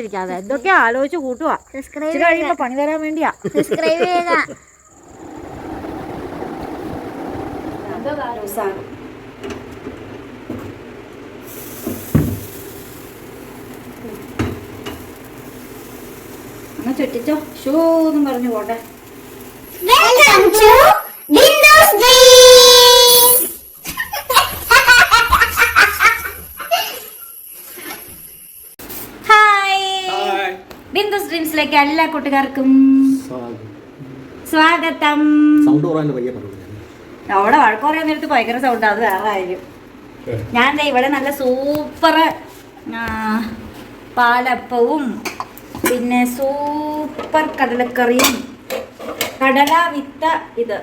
ഇരിക്കാതെ. ഇതൊക്കെ ആലോചിച്ച് കൂട്ടുവാ. സബ്സ്ക്രൈബ് കഴിയുമ്പോ പണി തരാൻ വേണ്ടിയാ. സബ്സ്ക്രൈബ് ചെയ്യുക. ചുറ്റിച്ചോ? ഷൂ എന്നും പറഞ്ഞു പോട്ടെ welcome to windows dreams hi ഡ്രീംസിലേക്ക് എല്ലാ കൂട്ടുകാർക്കും. സ്വാഗതം. അവിടെ വഴക്ക് പറയാൻ നേരത്ത് ഭയങ്കര സൗണ്ട് അത് വേറെ ആയിരിക്കും ഞാൻ എന്താ ഇവിടെ നല്ല സൂപ്പർ പാലപ്പവും പിന്നെ സൂപ്പർ കടലക്കറിയും കടല വിത്ത ഇത്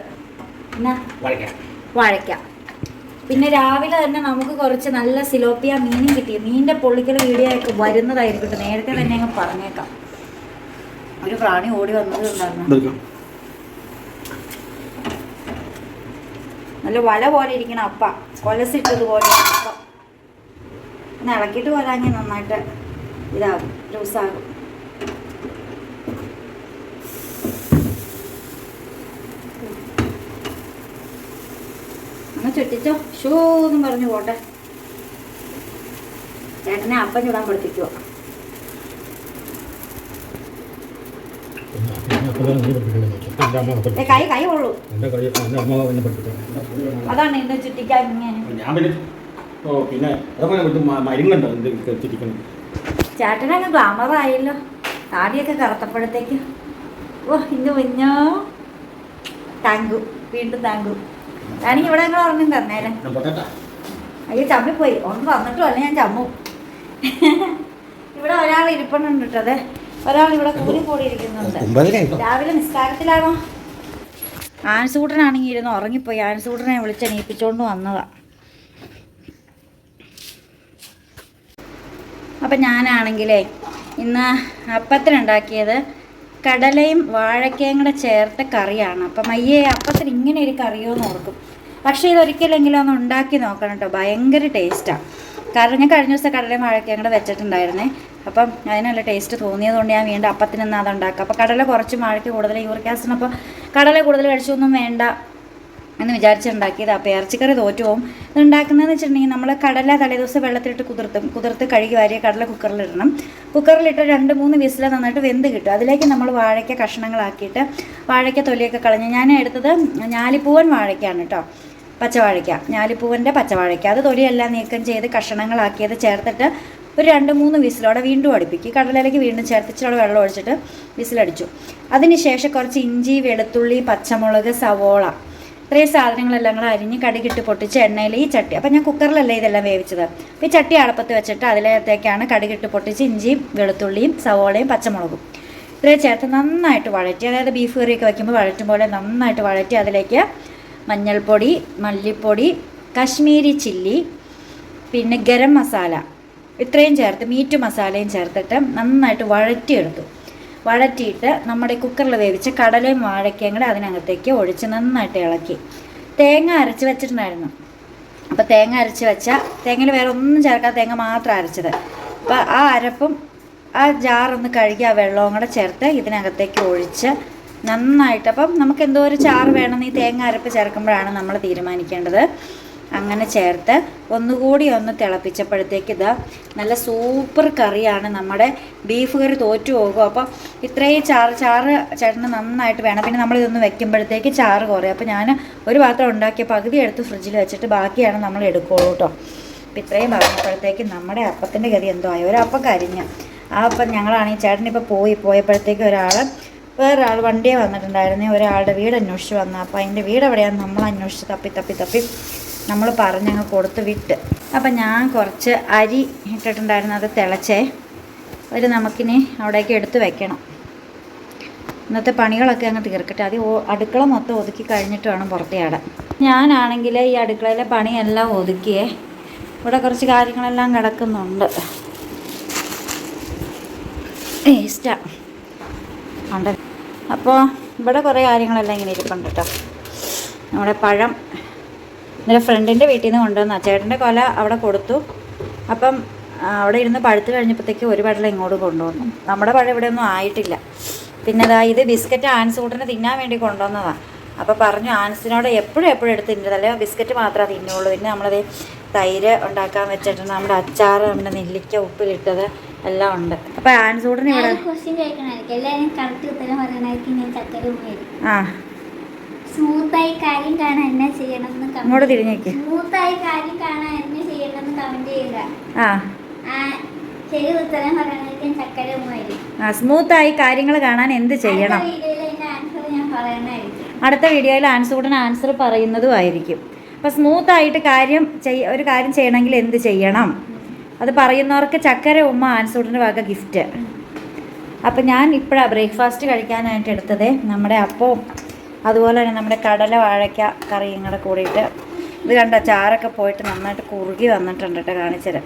വാഴയ്ക്ക. പിന്നെ രാവിലെ തന്നെ നമുക്ക് കുറച്ച് നല്ല സിലോപ്പിയ മീനും കിട്ടി. മീനിന്റെ പൊള്ളിക്കൽ വീഡിയോ ഒക്കെ വരുന്നതായിരിക്കും നേരത്തെ തന്നെ അങ്ങ് പറഞ്ഞേക്കാം. ഒരു പ്രാണി ഓടി വന്നത് ഉണ്ടായിരുന്നു നല്ല വല പോലെ ഇരിക്കണം അപ്പ. കൊലസിട്ടത് പോലെ ഒന്ന് ഇളക്കിയിട്ട് പോരാങ്ങി നന്നായിട്ട് ഇതാകും ലൂസാകും. അങ്ങ് ചുറ്റിച്ചോ. ഷൂ എന്നും പറഞ്ഞു പോട്ടെ. ചേട്ടനെ അപ്പം ചൂടാൻ പഠിപ്പിക്കുവോ ഏ, കൈ കൈ കൊള്ളൂ. അതാണ് ചുറ്റിക്കാൻ ഞാൻ പിന്നെ ഓ പിന്നെ അതൊക്കെ മരുന്നുണ്ടോ? ഗ്ലാമർ ആയല്ലോ. താടിയൊക്കെ കറുത്തപ്പോഴത്തേക്ക്. ഓ ഇന്ന് കുഞ്ഞോ താങ്കു വീണ്ടും താങ്കു ഞാനീ ഇവിടെ ഞങ്ങൾ ഉറങ്ങും തന്നേരെ. അയ്യോ ചമ്മിപ്പോയി. ഒന്ന് വന്നിട്ടും അല്ല ഞാൻ ചമ്മും. ഇവിടെ ഒരാൾ ഇരിപ്പുണ്ട് കേട്ടോ അതെ. ഒരാൾ ഇവിടെ കൂടി കൂടി ഇരിക്കുന്നുണ്ട് ഒമ്പതരയായിട്ടോ രാവിലെ നിസ്കാരത്തിലാണോ? ആൻസൂട്ടനാണെങ്കിൽ ഇരുന്ന് ഉറങ്ങിപ്പോയി. ആൻസൂട്ടനെ വിളിച്ച് എണീപ്പിച്ചോണ്ട് വന്നതാ. അപ്പം ഞാനാണെങ്കിലേ ഇന്ന് അപ്പത്തിനുണ്ടാക്കിയത് കടലയും വാഴക്കയും കൂടെ ചേർത്ത കറിയാണ്. അപ്പം അയ്യേ അപ്പത്തിന് ഇങ്ങനെ ഒരു കറിയോ എന്ന് ഓർക്കും. പക്ഷേ ഇതൊരിക്കലെങ്കിലും ഒന്ന് ഉണ്ടാക്കി നോക്കണം കേട്ടോ. ഭയങ്കര ടേസ്റ്റാണ് കാരണം ഞാൻ കഴിഞ്ഞ ദിവസം കടലയും വാഴക്കയും കൂടെ വെച്ചിട്ടുണ്ടായിരുന്നേ. അപ്പം അതിന് നല്ല ടേസ്റ്റ് തോന്നിയതുകൊണ്ട് ഞാൻ വീണ്ടും അപ്പത്തിന് നിന്ന് അത് ഉണ്ടാക്കുക അപ്പോൾ കടല കുറച്ച് മഴയ്ക്ക് കൂടുതൽ യൂറിക് ആസിഡ് അപ്പോൾ കടല കൂടുതൽ കഴിച്ചൊന്നും വേണ്ട എന്ന് വിചാരിച്ചുണ്ടാക്കിയത് അപ്പോൾ ഇറച്ചിക്കറി തോറ്റു പോകും ഇത് ഉണ്ടാക്കുന്നതെന്ന് വെച്ചിട്ടുണ്ടെങ്കിൽ നമ്മൾ കടല തലേദിവസം വെള്ളത്തിലിട്ട് കുതിർത്തും കുതിർത്ത് കഴുകി വാരിയ കടല കുക്കറിലിടണം കുക്കറിലിട്ട് രണ്ട് മൂന്ന് വിസിൽ നന്നായിട്ട് വെന്ത് കിട്ടും. അതിലേക്ക് നമ്മൾ വാഴയ്ക്ക കഷ്ണങ്ങളാക്കിയിട്ട് വാഴയ്ക്ക തൊലിയൊക്കെ കളഞ്ഞ് ഞാൻ എടുത്തത് ഞാലിപ്പൂവൻ വാഴയ്ക്കാണ് കേട്ടോ പച്ചവാഴയ്ക്ക. ഞാലിപ്പൂവന്റെ പച്ചവാഴയ്ക്ക. അത് തൊലിയെല്ലാം നീക്കം ചെയ്ത് കഷ്ണങ്ങളാക്കിയത് ചേർത്തിട്ട് ഒരു രണ്ട് മൂന്ന് വിസിലോടെ വീണ്ടും അടുപ്പിക്കും. കടലയിലേക്ക് വീണ്ടും ചേർത്ത് ഇച്ചിരി വെള്ളം ഒഴിച്ചിട്ട് വിസിലടിച്ചു. അതിനുശേഷം കുറച്ച് ഇഞ്ചി വെളുത്തുള്ളി പച്ചമുളക് സവോള ഇത്രയും സാധനങ്ങളെല്ലാം കൂടെ അരിഞ്ഞ് കടുകിട്ട് പൊട്ടിച്ച് എണ്ണയിൽ ഈ ചട്ടി. അപ്പം ഞാൻ കുക്കറിലല്ലേ ഇതെല്ലാം വേവിച്ചത്? ഈ ചട്ടി അളപ്പത്ത് വെച്ചിട്ട് അതിലേക്കാണ് കടുകിട്ട് പൊട്ടിച്ച് ഇഞ്ചിയും വെളുത്തുള്ളിയും സവോളയും പച്ചമുളകും ഇത്രയും ചേർത്ത് നന്നായിട്ട് വഴറ്റി. അതായത് ബീഫ് കറിയൊക്കെ വയ്ക്കുമ്പോൾ വഴറ്റും പോലെ നന്നായിട്ട് വഴറ്റി അതിലേക്ക് മഞ്ഞൾപ്പൊടി മല്ലിപ്പൊടി കശ്മീരി ചില്ലി പിന്നെ ഗരം മസാല. ഇത്രയും ചേർത്ത് മീറ്റ് മസാലയും ചേർത്തിട്ട് നന്നായിട്ട് വഴറ്റിയെടുത്തു. വഴറ്റിയിട്ട് നമ്മുടെ കുക്കറിൽ വേവിച്ച കടലയും വാഴയ്ക്കയും കൂടെ അതിനകത്തേക്ക് ഒഴിച്ച് നന്നായിട്ട് ഇളക്കി. തേങ്ങ അരച്ച് വെച്ചിട്ടുണ്ടായിരുന്നു. അപ്പോൾ തേങ്ങ അരച്ച് വെച്ച തേങ്ങയിൽ വേറെ ഒന്നും ചേർക്കാതെ തേങ്ങ മാത്രം അരച്ചത്. അപ്പോൾ ആ അരപ്പും ആ ജാറൊന്ന് കഴുകി ആ വെള്ളവും കൂടെ ചേർത്ത് ഇതിനകത്തേക്ക് ഒഴിച്ച് നന്നായിട്ട് അപ്പം നമുക്ക് എന്തോ ഒരു ചാറ് വേണമെന്ന് ഈ തേങ്ങ അരപ്പ് ചേർക്കുമ്പോഴാണ് നമ്മൾ തീരുമാനിക്കേണ്ടത്. അങ്ങനെ ചേർത്ത് ഒന്നുകൂടി ഒന്ന് തിളപ്പിച്ചപ്പോഴത്തേക്ക് ഇതാ നല്ല സൂപ്പർ കറിയാണ് നമ്മുടെ ബീഫ് കറി തോറ്റു പോകും. അപ്പോൾ ഇത്രയും ചാറ് ചാറ് ചേട്ടന് നന്നായിട്ട് വേണം. പിന്നെ നമ്മൾ ഇതൊന്ന് വെക്കുമ്പോഴത്തേക്ക് ചാറ് കുറയും. അപ്പോൾ ഞാൻ ഒരു പാത്രം ഉണ്ടാക്കിയ പകുതി എടുത്ത് ഫ്രിഡ്ജിൽ വെച്ചിട്ട് ബാക്കിയാണ് നമ്മൾ എടുക്കുള്ളൂ കേട്ടോ. അപ്പോൾ ഇത്രയും പറഞ്ഞപ്പോഴത്തേക്ക് നമ്മുടെ അപ്പത്തിന്റെ ഗതി എന്തോ ആയി. ഒരപ്പം കരിഞ്ഞ. ആ അപ്പം ഞങ്ങളാണെങ്കിൽ ചേട്ടനിപ്പോൾ പോയി. പോയപ്പോഴത്തേക്ക് ഒരാൾ വേറൊരാൾ വണ്ടിയെ വന്നിട്ടുണ്ടായിരുന്നേ. ഒരാളുടെ വീട് അന്വേഷിച്ച് വന്നു. അപ്പോൾ അതിന്റെ വീട് എവിടെയാണ് നമ്മൾ അന്വേഷിച്ച് തപ്പി തപ്പി തപ്പി നമ്മൾ പറഞ്ഞങ്ങ് കൊടുത്ത് വിട്ട്. അപ്പം ഞാൻ കുറച്ച് അരി ഇട്ടിട്ടുണ്ടായിരുന്നു അത് തിളച്ചേ. അവർ നമുക്കിനി അവിടേക്ക് എടുത്ത് വെക്കണം. ഇന്നത്തെ പണികളൊക്കെ അങ്ങ് തീർക്കട്ടെ. അത് അടുക്കള മൊത്തം ഒതുക്കി കഴിഞ്ഞിട്ട് വേണം പുറത്ത് ചാടാൻ. ഞാനാണെങ്കിൽ ഈ അടുക്കളയിലെ പണിയെല്ലാം ഒതുക്കിയേ. ഇവിടെ കുറച്ച് കാര്യങ്ങളെല്ലാം കിടക്കുന്നുണ്ട്. വേസ്റ്റാണ് ഉണ്ട് അപ്പോൾ ഇവിടെ കുറേ കാര്യങ്ങളെല്ലാം ഇങ്ങനെ ഇരിപ്പുണ്ട് കേട്ടോ. നമ്മുടെ പഴം എന്റെ ഫ്രണ്ടിന്റെ വീട്ടിൽ നിന്ന് കൊണ്ടുവന്ന. ചേട്ടന്റെ കൊല അവിടെ കൊടുത്തു. അപ്പം അവിടെ ഇരുന്ന് പഴുത്ത് കഴിഞ്ഞപ്പോഴത്തേക്ക് ഒരു പഴം ഇങ്ങോട്ട് കൊണ്ടുവന്നു. നമ്മുടെ പഴം ഇവിടെ ഒന്നും ആയിട്ടില്ല. പിന്നെ അതാ ഇത് ബിസ്ക്കറ്റ് ആൻസൂട്ടിന് തിന്നാൻ വേണ്ടി കൊണ്ടുവന്നതാണ് അപ്പോൾ പറഞ്ഞു ആൻസിനോട് എപ്പോഴും എപ്പോഴും എടുത്ത് തിന്നരുത്. അല്ലെങ്കിൽ ബിസ്ക്കറ്റ് മാത്രമേ തിന്നുള്ളൂ. പിന്നെ നമ്മളത് തൈര് ഉണ്ടാക്കാൻ വെച്ചിട്ട് നമ്മുടെ അച്ചാർ നമ്മുടെ നെല്ലിക്ക ഉപ്പിലിട്ടത് എല്ലാം ഉണ്ട്. അപ്പോൾ ആൻസൂട്ടിന് ഇവിടെ ആ. സ്മൂത്തായി കാര്യം കാണാൻ എന്നാ ചെയ്യണം എന്ന് കമന്റ് തിരിഞ്ഞേക്ക്. സ്മൂത്തായി കാര്യം കാണാൻ എന്നെ ചെയ്യണം എന്ന് കമന്റ് ചെയ്യുക ആ. ശരി ഉത്തരം പറയണമായിരിക്കും ചക്കരമായിരിക്കും ആ സ്മൂത്തായി കാര്യങ്ങൾ കാണാൻ എന്ത് ചെയ്യണം? വീഡിയോയിൽ ആൻസർ അടുത്ത വീഡിയോയിൽ ആൻസൂടൻ ആൻസർ പറയുന്നതും ആയിരിക്കും. അപ്പോൾ സ്മൂത്തായിട്ട് കാര്യം ചെയ് ഒരു കാര്യം ചെയ്യണമെങ്കിൽ എന്ത് ചെയ്യണം? അത് പറയുന്നവർക്ക് ചക്കര ഉമ്മ ആൻസൂടിന്റെ വക ഗിഫ്റ്റ് അപ്പം ഞാൻ ഇപ്പോഴാണ് ബ്രേക്ക്ഫാസ്റ്റ് കഴിക്കാനായിട്ട് എടുത്തത്. നമ്മുടെ അപ്പവും അതുപോലെ തന്നെ നമ്മുടെ കടല വാഴയ്ക്ക കറിയും കൂടെ കൂടിയിട്ട് ഇത് കണ്ട ചാറൊക്കെ പോയിട്ട് നന്നായിട്ട് കുറുകി വന്നിട്ടുണ്ട് കേട്ടോ കാണിച്ചത്.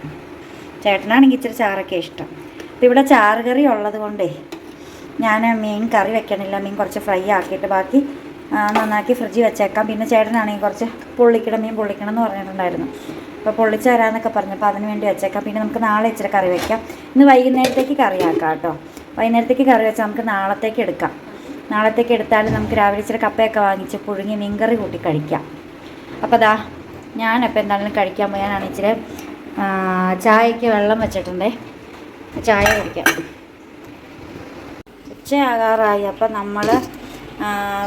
ചേട്ടനാണെങ്കിൽ ഇച്ചിരി ചാറൊക്കെ ഇഷ്ടം. അപ്പം ഇവിടെ ചാറ് കറി ഉള്ളത് കൊണ്ടേ ഞാൻ മീൻ കറി വെക്കണില്ല മീൻ കുറച്ച് ഫ്രൈ ആക്കിയിട്ട് ബാക്കി നന്നാക്കി ഫ്രിഡ്ജിൽ വെച്ചേക്കാം. പിന്നെ ചേട്ടനാണെങ്കിൽ കുറച്ച് പൊള്ളിക്കണം മീൻ പൊള്ളിക്കണം എന്ന് പറഞ്ഞിട്ടുണ്ടായിരുന്നു. അപ്പോൾ പൊള്ളിച്ച് തരാമെന്നൊക്കെ പറഞ്ഞപ്പോൾ അതിന് വേണ്ടി വെച്ചേക്കാം. പിന്നെ നമുക്ക് നാളെ ഇച്ചിരി കറി വെക്കാം. ഇന്ന് വൈകുന്നേരത്തേക്ക് കറിയാക്കാം കേട്ടോ. വൈകുന്നേരത്തേക്ക് കറി വെച്ചാൽ നമുക്ക് നാളത്തേക്ക് എടുക്കാം. നാളത്തേക്ക് എടുത്താൽ നമുക്ക് രാവിലെ ഇച്ചിരി കപ്പയൊക്കെ വാങ്ങിച്ച് പുഴുങ്ങി മീൻകറി കൂട്ടി കഴിക്കാം. അപ്പോൾ ദാ ഞാനപ്പോൾ എന്താണെങ്കിലും കഴിക്കാൻ പോയാനാണ് ഇച്ചിരി ചായക്ക് വെള്ളം വെച്ചിട്ടുണ്ടേ. ചായ കുടിക്കാം. ഉച്ചയാകാറായി. അപ്പം നമ്മൾ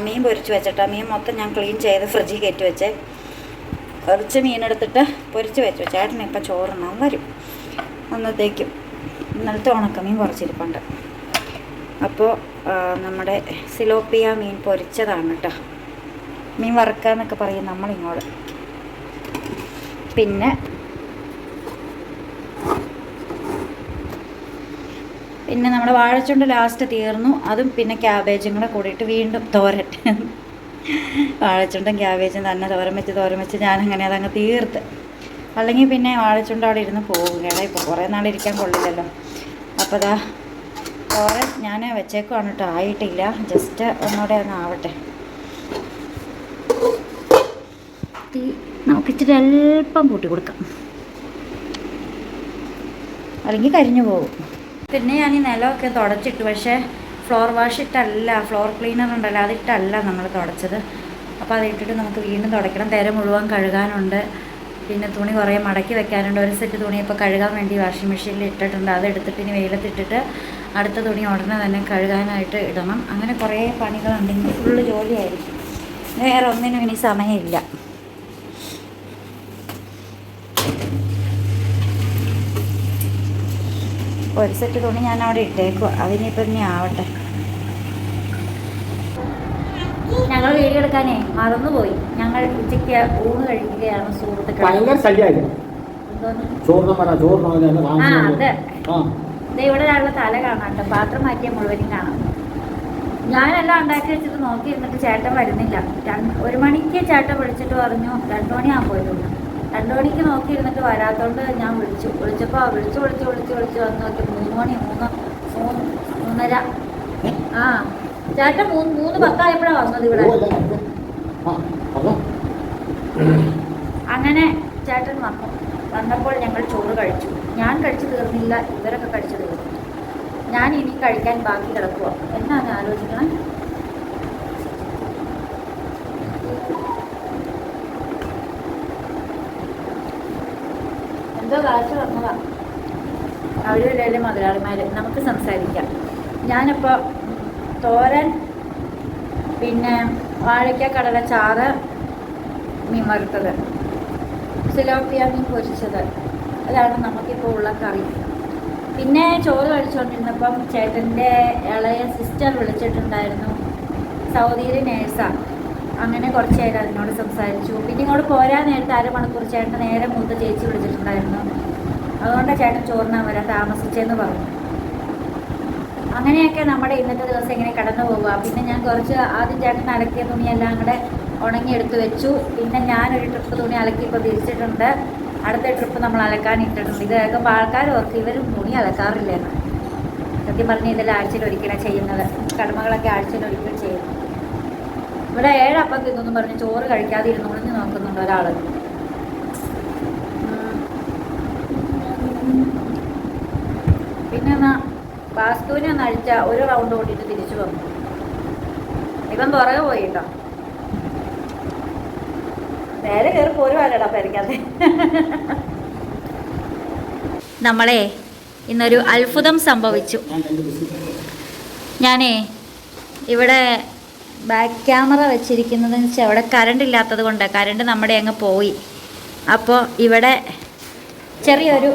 മീൻ പൊരിച്ച് വെച്ചിട്ടാണ് മീൻ മൊത്തം ഞാൻ ക്ലീൻ ചെയ്ത് ഫ്രിഡ്ജിൽ കയറ്റി വെച്ചേ. കുറച്ച് മീനെടുത്തിട്ട് പൊരിച്ച് വെച്ചു. ചേട്ടൻ ഇപ്പം ചോറുണ്ണാൻ വരും. അന്നത്തേക്കും. ഇന്നലത്തെ ഉണക്കമീൻ കുറച്ചിരിപ്പുണ്ട്. അപ്പോൾ നമ്മുടെ സിലോപ്പിയ മീൻ പൊരിച്ചതാണ് കേട്ടോ മീൻ വറുക്കുക എന്നൊക്കെ പറയും നമ്മളിങ്ങോട്ട് പിന്നെ പിന്നെ നമ്മുടെ വാഴച്ചുണ്ട് ലാസ്റ്റ് തീർന്നു. അതും പിന്നെ ക്യാബേജും കൂടെ കൂടിയിട്ട് വീണ്ടും തോരൻ. വാഴച്ചുണ്ടും ക്യാബേജും തന്നെ തോരൻ വെച്ച് തോരൻ വെച്ച് ഞാനങ്ങനെ അതങ്ങ് തീർത്ത്. അല്ലെങ്കിൽ പിന്നെ വാഴച്ചുണ്ട് അവിടെ ഇരുന്ന് പോകും ഇപ്പോൾ കുറേ നാളിരിക്കാൻ കൊള്ളില്ലല്ലോ. അപ്പോൾ ദാ തോരൻ ഞാൻ വെച്ചേക്കുവാണ് കേട്ടോ. ആയിട്ടില്ല. ജസ്റ്റ് ഒന്നുകൂടെ ഒന്ന് ആവട്ടെ. തീ നമുക്ക് ഇച്ചിരി അല്പം കൂട്ടി കൊടുക്കാം. അല്ലെങ്കിൽ കരിഞ്ഞു പോകും. പിന്നെ ഞാൻ ഈ നിലമൊക്കെ തുടച്ചിട്ടു. പക്ഷേ ഫ്ലോർ വാഷ് ഇട്ടല്ല. ഫ്ലോർ ക്ലീനർ ഉണ്ടല്ലോ. അതിട്ടല്ല നമ്മൾ തുടച്ചത്. അപ്പോൾ അതിട്ടിട്ട് നമുക്ക് വീണ്ടും തുടയ്ക്കണം. തിര മുഴുവൻ കഴുകാനുണ്ട്. പിന്നെ തുണി കുറേ മടക്കി വെക്കാനുണ്ട്. ഒരു സെറ്റ് തുണി ഇപ്പോൾ കഴുകാൻ വേണ്ടി വാഷിംഗ് മെഷീനിൽ ഇട്ടിട്ടുണ്ട്. അതെടുത്തിട്ട് ഇനി വെയിലത്തിട്ടിട്ട് അടുത്ത തുണി ഉടനെ തന്നെ കഴുകാനായിട്ട് ഇടണം. അങ്ങനെ കുറേ പണികളുണ്ടെങ്കിൽ ഫുള്ള് ജോലിയായിരിക്കും. വേറെ ഒന്നിനും ഇനി സമയമില്ല. ഒരു സെറ്റ് തുണി ഞാൻ അവിടെ ഇട്ടേക്കും. അതിനിപ്പോൾ ഇനി ആവട്ടെ. ഞങ്ങൾ വീഡിയോ എടുക്കാനേ മറന്നുപോയി. ഞങ്ങൾ ഉച്ചയ്ക്ക് ഊണ് കഴിക്കുകയാണ് സുഹൃത്തുക്കൾ ഭയങ്കര ശല്യമായിരുന്നു ചോറിന് പറ ചോറിന് ആ അതെ. ഇവിടെ ഒരാളുടെ തല കാണാം കേട്ടോ. പാത്രം മാറ്റിയ മുഴുവനും കാണാം. ഞാനെല്ലാം ഉണ്ടാക്കി വെച്ചിട്ട് നോക്കി ഇരുന്നിട്ട് ചേട്ടൻ വരുന്നില്ല. രണ്ട് ഒരു മണിക്ക് ചേട്ടൻ വിളിച്ചിട്ട് പറഞ്ഞു രണ്ടു ആ വരുള്ളൂ രണ്ടു മണിക്ക് നോക്കി ഇരുന്നിട്ട് വരാത്തോണ്ട് ഞാൻ വിളിച്ചു. വിളിച്ചപ്പോൾ വിളിച്ചു വിളിച്ച് വിളിച്ച് വിളിച്ച്. വന്ന് നോക്കി മൂന്ന് മണി മൂന്ന് മൂന്ന് മൂന്നര. ആ. ചേട്ടൻ മൂന്ന് മൂന്ന് പത്തായപ്പോഴാണ് വന്നത് ഇവിടെ. അങ്ങനെ ചേട്ടൻ വന്നു. വന്നപ്പോൾ ഞങ്ങൾ ചോറ് കഴിച്ചു. ഞാൻ കഴിച്ചു തീർന്നില്ല ഇവരൊക്കെ കഴിച്ചു തീർന്നു. ഞാൻ ഇനി കഴിക്കാൻ ബാക്കി കിടക്കുക എന്നാണ് ആലോചിക്കണം? എന്തോ കാശ് വന്നതാ. അവരുടെ മുതലാളിമാർ നമുക്ക് സംസാരിക്കാം. ഞാനിപ്പോൾ തോരൻ പിന്നെ വാഴയ്ക്ക കടല ചാറ് മീൻ വറുത്തത് സിലോപ്പിയ മീൻ പൊരിച്ചത് അതാണ് നമുക്കിപ്പോൾ ഉള്ള കറി. പിന്നെ ചോറ് കഴിച്ചുകൊണ്ടിരുന്നപ്പം ചേട്ടന്റെ ഇളയ സിസ്റ്റർ വിളിച്ചിട്ടുണ്ടായിരുന്നു സൗദിയിലെ നേഴ്സാണ് അങ്ങനെ കുറച്ച് നേരം അതിനോട് സംസാരിച്ചു. പിന്നെ ഇങ്ങോട്ട് പോരാൻ നേരത്തെ അരമണിക്കൂർ ചേട്ടൻ നേരെ മൂത്ത ചേച്ചി വിളിച്ചിട്ടുണ്ടായിരുന്നു. അതുകൊണ്ട് ചേട്ടൻ ചോറിനാൻ വരാൻ താമസിച്ചെന്ന് പറഞ്ഞു. അങ്ങനെയൊക്കെ നമ്മുടെ ഇന്നത്തെ ദിവസം ഇങ്ങനെ കടന്നു പോവുക പിന്നെ ഞാൻ കുറച്ച് ആദ്യം ചേട്ടൻ അലക്കിയ തുണിയെല്ലാം കൂടെ ഉണങ്ങിയെടുത്ത് വെച്ചു. പിന്നെ ഞാനൊരു ട്രിപ്പ് തുണി അലക്കി ഇപ്പോൾ തിരിച്ചിട്ടുണ്ട് അടുത്ത ട്രിപ്പ് നമ്മൾ അലക്കാൻ ഇട്ടിട്ടുണ്ട്. ഇത് കേൾക്കുമ്പോൾ ആൾക്കാർ ഓർക്ക് ഇവരും തുണി അലക്കാറില്ലെന്ന് സത്യം പറഞ്ഞ് ഇതിൽ ആഴ്ചയിൽ ഒരിക്കലാണ് ചെയ്യുന്നത്. കടമകളൊക്കെ ആഴ്ചയിൽ ഒരിക്കൽ ചെയ്യുന്നു ഇവിടെ ഏഴപ്പം തിന്നു പറഞ്ഞ് ചോറ് കഴിക്കാതെ ഇരുന്ന് ഒളിഞ്ഞു നോക്കുന്നുണ്ട് ഒരാൾ പിന്നെ എന്നാ ബാസ്കുവിനെ ഒന്ന് അഴിച്ച ഒരു റൗണ്ട് ഓടിയിട്ട് തിരിച്ചു വന്നു. ഇവൻ പുറകെ പോയി കേട്ടോ. നേരെ കയറി പോരുവാനടാ പരിക്കാതെ നമ്മളെ ഇന്നൊരു അത്ഭുതം സംഭവിച്ചു. ഞാനേ ഇവിടെ ബാക്ക് ക്യാമറ വെച്ചിരിക്കുന്നതെന്ന് വെച്ചാൽ അവിടെ കറണ്ട് ഇല്ലാത്തത് കൊണ്ട് കറണ്ട് നമ്മുടെ അങ്ങ് പോയി. അപ്പോൾ ഇവിടെ ചെറിയൊരു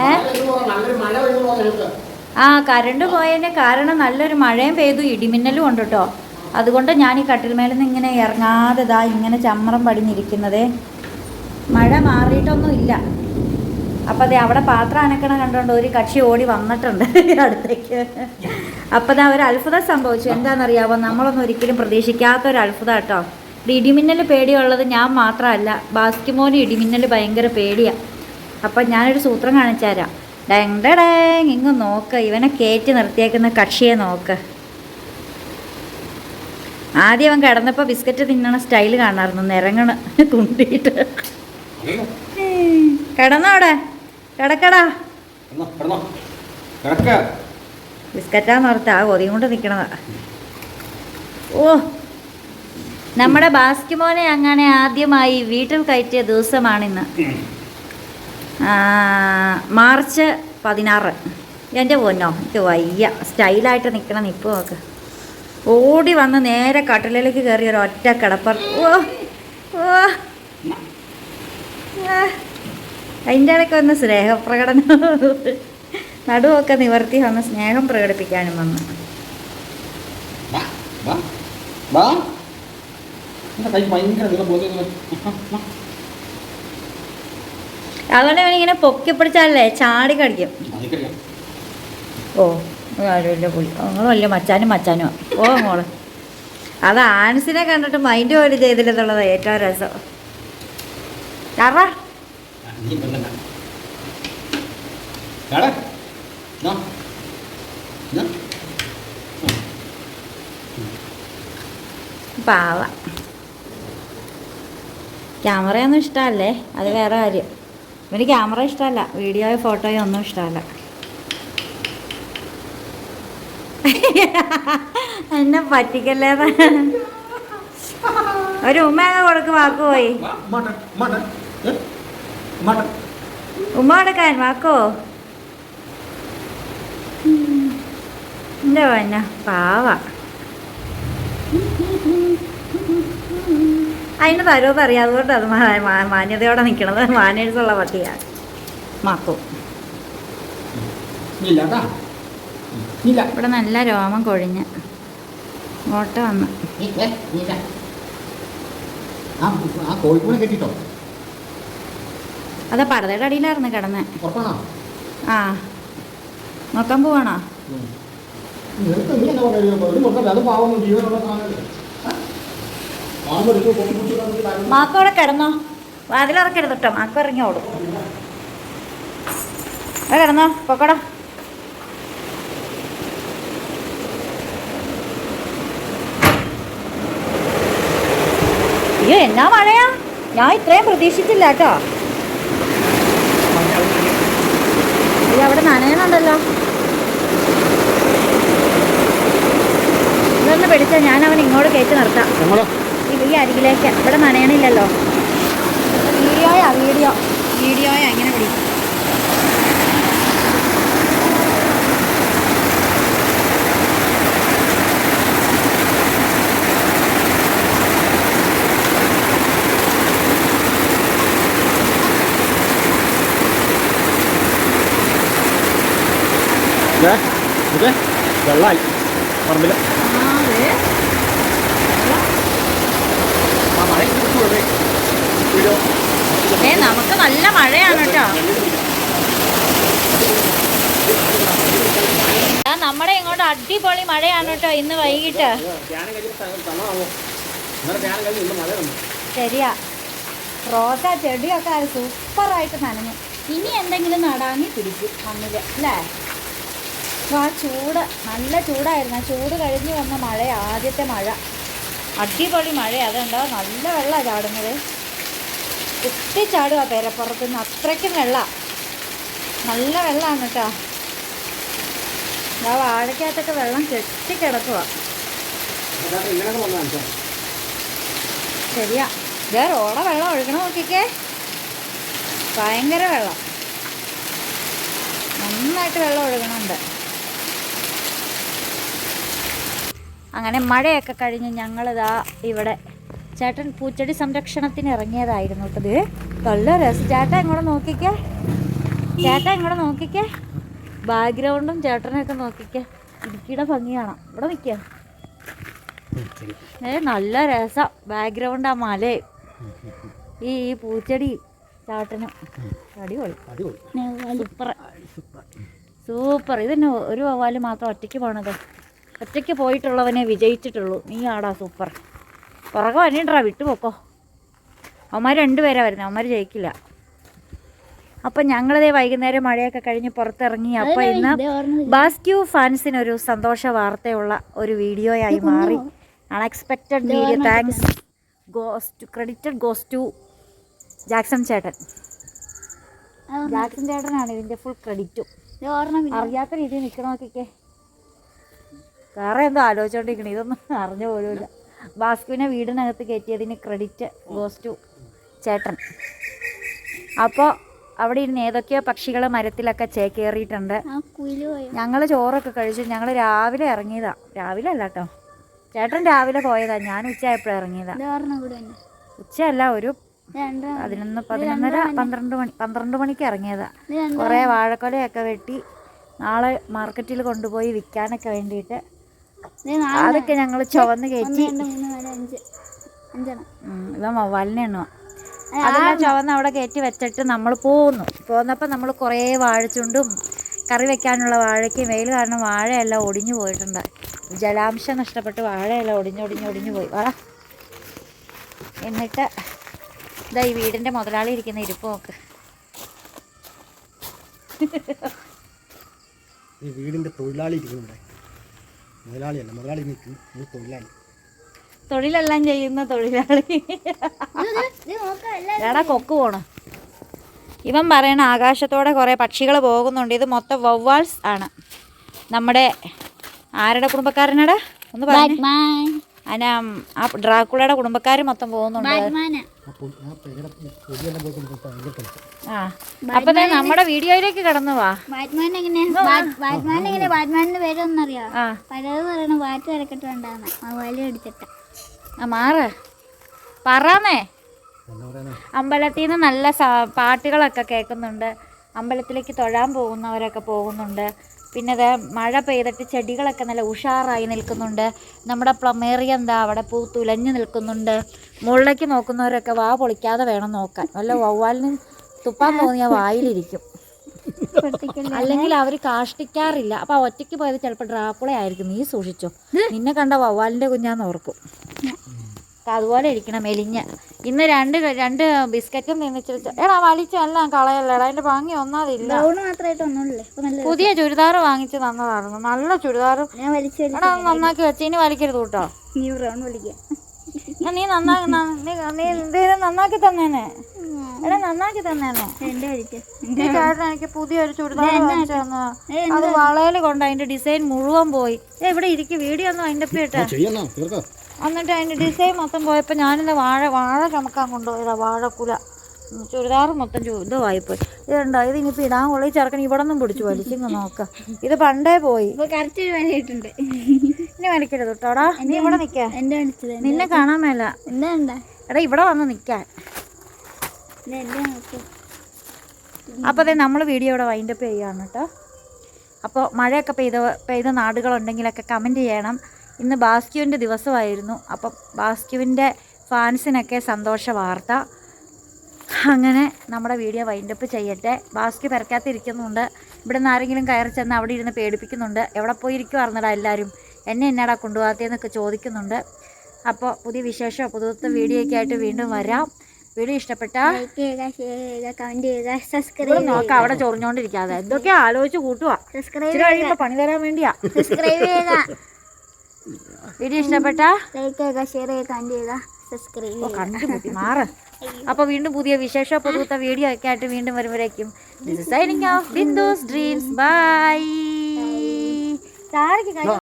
ഏ? ആ കറണ്ട് പോയതിന് കാരണം നല്ലൊരു മഴയും പെയ്തു ഇടിമിന്നലും ഉണ്ട് കേട്ടോ അതുകൊണ്ട് ഞാൻ ഈ കട്ടിൽമേലിൽ നിന്ന് ഇങ്ങനെ ഇറങ്ങാതെ ഇതാ ഇങ്ങനെ ചമ്മറം പടിഞ്ഞിരിക്കുന്നത്. മഴ മാറിയിട്ടൊന്നും ഇല്ല അപ്പം അതെ അവിടെ പാത്രം അനക്കണ കണ്ടുകൊണ്ട് ഒരു കക്ഷി ഓടി വന്നിട്ടുണ്ട് അടുത്തേക്ക്. അപ്പം അതാ ഒരു അത്ഭുതം സംഭവിച്ചു. എന്താണെന്നറിയാമോ നമ്മളൊന്നും ഒരിക്കലും പ്രതീക്ഷിക്കാത്ത ഒരു അത്ഭുതം കേട്ടോ. ഇടിമിന്നൽ പേടിയുള്ളത് ഞാൻ മാത്രമല്ല ബാസ്കിമോന് ഇടിമിന്നൽ ഭയങ്കര പേടിയാണ് അപ്പം ഞാനൊരു സൂത്രം കാണിച്ചു തരാം ഡെങ് ഡെങ് ഇങ്ങ് നോക്ക്. ഇവനെ കയറ്റി നിർത്തിയേക്കുന്ന കക്ഷിയെ നോക്ക്. ആദ്യം അവൻ കിടന്നപ്പോൾ ബിസ്ക്കറ്റ് തിന്നണ സ്റ്റൈൽ കാണാറുന്നു നിരങ്ങണ തുണ്ടിയിട്ട്. കിടന്നോ അവിടെ. കിടക്കടാ. കിടന്നോ കിടന്നോ. കിടക്ക. ബിസ്ക്കറ്റാന്ന് ഓർത്ത് ആ കൊതി കൊണ്ട് നിൽക്കണതാ ഓ. നമ്മുടെ ബാസ്കിമോനെ അങ്ങനെ ആദ്യമായി വീട്ടിൽ കയറ്റിയ ദിവസമാണിന്ന്. മാർച്ച് പതിനാറ്. എന്റെ പൊന്നോ എനിക്ക് വയ്യ. സ്റ്റൈലായിട്ട് നിൽക്കണം നിപ്പ് നോക്ക് ഓടി വന്ന് നേരെ കട്ടിലേക്ക് കയറി ഒരു ഒറ്റ കിടപ്പർ. ഓ. അതിന്റെ ഇടയ്ക്ക് ഒന്ന് സ്നേഹപ്രകടനം. നടുവൊക്കെ നിവർത്തി വന്ന് സ്നേഹം പ്രകടിപ്പിക്കാനും വന്നു. അവനെ ഇങ്ങനെ പൊക്കി പിടിച്ചാലേ ചാടി കടിക്കും ഓ. ആരുമില്ല പുളി നിങ്ങൾ വലിയ മച്ചാനും മച്ചാനും ഓ മോൾ. അത് ആൻസിനെ കണ്ടിട്ട് മൈൻഡ് പോലും ചെയ്തില്ലെന്നുള്ളത് ഏറ്റവും രസം. കറ പാവ. ക്യാമറയൊന്നും ഇഷ്ടമല്ലേ? അത് വേറെ കാര്യം. ഇവന് ക്യാമറ ഇഷ്ടമല്ല. വീഡിയോയോ ഫോട്ടോയോ ഒന്നും ഇഷ്ടമല്ല. എന്നെ പറ്റിക്കല്ലേ ഒരു ഉമ്മ അങ്ങ് കൊടുക്ക് വാക്ക് പോയി. വാ മാട്ട മാട്ട ഉമ്മ കൊടുക്കാൻ വാക്കോ? എന്താ പിന്നെ പാവ. അതിന് തരുമെന്ന് പറയാം അതുകൊണ്ട് അത് മാന്യതയോടെ നിൽക്കണത് മാനേഴ്സുള്ള പട്ടിയാണ് മാക്കോ ഇല്ലാതാ ഇല്ല ഇവിടെ നല്ല രോമം കൊഴിഞ്ഞ്. ഓട്ട വന്ന്. അതാ പടതയുടെ അടിയിലായിരുന്നു കിടന്നെ. ആ. നോക്കാൻ പോവാണോ? മാക്കോടെ കിടന്നോ വാതിലിറക്കരുത് കേട്ടോ മാക്കു ഇറങ്ങി ഓടും. കിടന്നോ. പൊക്കടോ. എന്നാ മഴയാ? ഞാൻ ഇത്രയും പ്രതീക്ഷിച്ചില്ല കേട്ടോ. അവിടെ നനയണുണ്ടല്ലോ ഇതൊന്ന് പിടിച്ചാൽ ഞാൻ അവൻ ഇങ്ങോട്ട് കയറ്റി നിർത്താം. ഈ അരികിലേക്ക്. ഇവിടെ നനയണില്ലല്ലോ. വീഡിയോയാ വീഡിയോ? വീഡിയോയാ എങ്ങനെ പിടി ഇതേ പറമ്പിൽ. ഏ നമുക്ക് നല്ല മഴയാണ് കേട്ടോ. നമ്മുടെ ഇങ്ങോട്ട് അടിപൊളി മഴയാണ് കേട്ടോ ഇന്ന് വൈകിട്ട്. ശരിയാ. റോസ ചെടിയൊക്കെ സൂപ്പറായിട്ട് നനഞ്ഞു. ഇനി എന്തെങ്കിലും നടാങ്ങി പിടിക്കും മണ്ണിൽ അല്ലേ? അപ്പൊ ആ ചൂട് നല്ല ചൂടായിരുന്നു. ആ ചൂട് കഴിഞ്ഞ് വന്ന മഴ ആദ്യത്തെ മഴ. അടിപൊളി മഴ അതുണ്ടോ നല്ല വെള്ളമാണ് ചാടുന്നത്. കുത്തിച്ചാടുക ചാടുക പേരപ്പുറത്തുനിന്ന്. അത്രയ്ക്കും വെള്ള. നല്ല വെള്ളമാണ് കേട്ടോ. ആ വാഴക്കകത്തൊക്കെ വെള്ളം കെട്ടിക്കിടക്കുക ശരിയാ. ഇതേ റോഡ വെള്ളം ഒഴുകണ നോക്കിക്കേ. ഭയങ്കര വെള്ളം. നന്നായിട്ട് വെള്ളം ഒഴുകണുണ്ട്. അങ്ങനെ മഴയൊക്കെ കഴിഞ്ഞ് ഞങ്ങളിതാ ഇവിടെ ചേട്ടൻ പൂച്ചെടി സംരക്ഷണത്തിന് ഇറങ്ങിയതായിരുന്നു കേട്ടോ ഇത്. നല്ല രസം. ചേട്ടൻ ഇങ്ങോട്ട് നോക്കിക്കേ. ചേട്ടൻ ഇങ്ങോട്ട് നോക്കിക്കേ. ബാക്ക്ഗ്രൗണ്ടും ചേട്ടനെയൊക്കെ നോക്കിക്കേ. ഇടുക്കിയുടെ ഭംഗി കാണാം. ഇവിടെ നിൽക്കുക ഏ നല്ല രസം. ബാക്ക്ഗ്രൗണ്ട് ആ മലയും. ഈ ഈ പൂച്ചെടി ചാട്ടനും. അടിപൊളി. സൂപ്പർ. സൂപ്പർ. ഇതന്നെ ഒരു വവ്വാൽ മാത്രം ഒറ്റയ്ക്ക് പോണത്. ഒറ്റയ്ക്ക് പോയിട്ടുള്ളവനെ വിജയിച്ചിട്ടുള്ളൂ. നീ ആടാ സൂപ്പർ. പുറകെ വന്നിട്ടാ വിട്ടുപോക്കോ. അവന്മാർ രണ്ടുപേരാ വരുന്നത് അവന്മാർ ജയിക്കില്ല. അപ്പം ഞങ്ങളിതേ വൈകുന്നേരം മഴയൊക്കെ കഴിഞ്ഞ് പുറത്തിറങ്ങി. അപ്പോൾ ഇന്ന് ബാസ്ക്യൂ ഫാൻസിനൊരു സന്തോഷ വാർത്തയുള്ള ഒരു വീഡിയോയായി മാറി. Unexpected video thanks goes to credited goes to Jackson ചേട്ടൻ. ജാക്സൺ ചേട്ടനാണ് ഇതിന്റെ ഫുൾ ക്രെഡിറ്റും അറിയാത്ത രീതിയിൽ നിൽക്കണമൊക്കെ വേറെ എന്തോ ആലോചിച്ചോണ്ടിരിക്കണം. ഇതൊന്നും അറിഞ്ഞ പോലുമില്ല. ബാസ്കുവിനെ വീടിനകത്ത് കയറ്റിയതിന് ക്രെഡിറ്റ് ഗോസ് ടു ചേട്ടൻ. അപ്പോൾ അവിടെ ഇരുന്ന് ഏതൊക്കെയോ പക്ഷികൾ മരത്തിലൊക്കെ ചേക്കേറിയിട്ടുണ്ട് ഞങ്ങൾ ചോറൊക്കെ കഴിച്ചു. ഞങ്ങൾ രാവിലെ ഇറങ്ങിയതാ. രാവിലെ അല്ല കേട്ടോ. ചേട്ടൻ രാവിലെ പോയതാ. ഞാൻ ഉച്ചയായപ്പോഴാണ് ഇറങ്ങിയതാ. ഉച്ച അല്ല ഉച്ചയല്ല ഒരു പതിനൊന്ന് പതിനൊന്നര പന്ത്രണ്ട് മണി പന്ത്രണ്ട് മണിക്ക് ഇറങ്ങിയതാ. കുറേ വാഴക്കൊലയൊക്കെ വെട്ടി നാളെ മാർക്കറ്റിൽ കൊണ്ടുപോയി വിൽക്കാനൊക്കെ വേണ്ടിയിട്ട് അതൊക്കെ ഞങ്ങൾ ചുവന്ന് കയറ്റി. ഇതാ വവ്വാലിനെ എണ്ണുക അതെല്ലാം ചുവന്ന് അവിടെ കയറ്റി വെച്ചിട്ട് നമ്മൾ പോകുന്നു പോന്നപ്പോൾ നമ്മൾ കുറേ വാഴച്ചുണ്ടും കറി വെക്കാനുള്ള വാഴയ്ക്ക് വെയിൽ കാരണം വാഴയെല്ലാം ഒടിഞ്ഞു പോയിട്ടുണ്ട്. ജലാംശം നഷ്ടപ്പെട്ട് വാഴയെല്ലാം ഒടിഞ്ഞൊടിഞ്ഞ് ഒടിഞ്ഞു പോയി. വാ. എന്നിട്ട് ഇതാ ഈ വീടിന്റെ മുതലാളി ഇരിക്കുന്ന ഇരിപ്പ് നോക്ക്. ഈ വീടിന്റെ തൊഴിലാളി ഇരിക്കുന്നു ഇവിടെ മുതലാളിയല്ല മുതലാളി നിൽക്കും ഈ തൊഴിലാളി. തൊഴിലെല്ലാം ചെയ്യുന്ന തൊഴിലാളി. എടാ കൊക്ക് പോണ്? ഇവൻ പറയണ ആകാശത്തോടെ കുറേ പക്ഷികൾ പോകുന്നുണ്ട്. ഇത് മൊത്തം വവ്വാൾസ് ആണ്. നമ്മുടെ ആരുടെ കുടുംബക്കാരനടാ? ഒന്ന് പറഞ്ഞു. ബാറ്റ്മാൻ ആ ഡ്രാക്കുളയുടെ കുടുംബക്കാർ മൊത്തം പോകുന്നുണ്ട്. ആ അപ്പൊ നമ്മുടെ വീഡിയോയിലേക്ക് കടന്നു വാ. പലരും പറയണ വാറ്റ് വരക്കട്ട് ഉണ്ടാകുന്ന ആ. വലി അടിച്ചിട്ട ആ മാറ്. പറന്നേ. അമ്പലത്തിൽ നിന്ന് നല്ല പാട്ടുകളൊക്കെ കേൾക്കുന്നുണ്ട്. അമ്പലത്തിലേക്ക് തൊഴാൻ പോകുന്നവരൊക്കെ പോകുന്നുണ്ട്. പിന്നെ അത് മഴ പെയ്തിട്ട് ചെടികളൊക്കെ നല്ല ഉഷാറായി നിൽക്കുന്നുണ്ട്. നമ്മുടെ പ്ലമേറിയ എന്താ? അവിടെ പൂ തുലഞ്ഞു നിൽക്കുന്നുണ്ട്. മുകളിലേക്ക് നോക്കുന്നവരൊക്കെ വാ പൊളിക്കാതെ വേണം നോക്കാൻ. നല്ല വവ്വാലിന് തുപ്പാൻ തോന്നിയ വായിലിരിക്കും. അല്ലെങ്കിൽ അവർ കാഷ്ടിക്കാറില്ല. അപ്പൊ ഒറ്റയ്ക്ക് പോയത് ചിലപ്പോൾ ഡ്രാപ്പുള ആയിരിക്കും നീ സൂക്ഷിച്ചോ. നിന്നെ കണ്ട വവ്വാലിന്റെ കുഞ്ഞാന്ന് ഓർക്കും. അതുപോലെ ഇരിക്കണം മെലിഞ്ഞ്. ഇന്ന് രണ്ട് രണ്ട് ബിസ്ക്കറ്റും തിന്നിച്ചിട്ട് എടാ വലിച്ചെല്ലാം കളയല്ലടാ അതിന്റെ ഭംഗി ഒന്നാതില്ല. പുതിയ ചുരിദാർ വാങ്ങിച്ച് തന്നതായിരുന്നു. നല്ല ചുരിദാറും എടാ അത് നന്നാക്കി വെച്ച്. ഇനി വലിക്കരുത് കേട്ടോ. നീ ബ്രൗൺ വിളിക്കാം നീ നന്നാക്കി ന- നീ നന്നാക്കി തന്നേനെ. എടാ നന്നാക്കി തന്നേനെ. എന്റെ ചേട്ടൻ എനിക്ക് പുതിയൊരു ചുരിദാർ വാങ്ങിച്ചു അത് വളയിൽ കൊണ്ട് അതിന്റെ ഡിസൈൻ മുഴുവൻ പോയി. എവിടെ ഇവിടെ ഇരിക്കും. വീഡിയോ ഒന്നും അതിന്റെ ഇട്ട് എന്നിട്ട് അതിന്റെ ഡിസൈൻ മൊത്തം പോയപ്പോൾ ഞാനിന്ന് വാഴ വാഴ ചമക്കാൻ കൊണ്ടുപോയതാണ് വാഴക്കുല. ചുരിദാർ മൊത്തം ഇതുമായിപ്പോയി ഇതുണ്ടോ ഇത് ഇനിയിപ്പോൾ ഇടാൻ കൊള്ളി ചെറുക്കൻ ഇവിടെ നിന്നും പിടിച്ചു വലിച്ചിങ്ങ് നോക്ക. ഇത് പണ്ടേ പോയി. കറക്റ്റ് ഇനി വലിക്കരുത് കേട്ടോടാ നീ ഇവിടെ നിൽക്ക നിന്നെ കാണാൻ മേല. എടാ ഇവിടെ വന്ന് നിൽക്കാൻ അപ്പോൾ അതെ നമ്മൾ വീഡിയോ ഇവിടെ വൈൻഡപ്പ് ചെയ്യാണ് കേട്ടോ. അപ്പോൾ മഴയൊക്കെ പെയ്ത പെയ്ത നാടുകളുണ്ടെങ്കിലൊക്കെ കമന്റ് ചെയ്യണം. ഇന്ന് ബാസ്ക്യുവിന്റെ ദിവസമായിരുന്നു. അപ്പം ബാസ്ക്യുവിന്റെ ഫാൻസിനൊക്കെ സന്തോഷ വാർത്ത. അങ്ങനെ നമ്മുടെ വീഡിയോ വൈൻഡപ്പ് ചെയ്യട്ടെ. ബാസ്ക്യു പെരക്കാത്തിരിക്കുന്നുണ്ട്. ഇവിടെ നിന്ന് ആരെങ്കിലും കയറി ചെന്ന് അവിടെ ഇരുന്ന് പേടിപ്പിക്കുന്നുണ്ട്. എവിടെ പോയി അറിഞ്ഞടാ എല്ലാവരും എന്നെ എന്നാടാ കൊണ്ടുപോകാത്തതെന്നൊക്കെ ചോദിക്കുന്നുണ്ട്. അപ്പോൾ പുതിയ വിശേഷം പുതുത്ത വീഡിയോ ഒക്കെ ആയിട്ട് വീണ്ടും വരാം. വീഡിയോ ഇഷ്ടപ്പെട്ട? നോക്കാം അവിടെ ചൊറിഞ്ഞോണ്ടിരിക്കാതെ. എന്തൊക്കെയാ ആലോചിച്ച് കൂട്ടുക പണി തരാൻ വേണ്ടിയാ. സബ്സ്ക്രൈബ് ചെയ്യുക. വീഡിയോ ഇഷ്ടപ്പെട്ട? ലൈക്ക് ചെയ്യുക ഷെയർ ചെയ്യുക കമന്റ് സബ്സ്ക്രൈബ് മാറ്. അപ്പൊ വീണ്ടും പുതിയ വിശേഷ പുതുത്ത വീഡിയോ ഒക്കെ ആയിട്ട് വീണ്ടും വരുമ്പോഴേക്കും. Signing off Bindu's dreams bye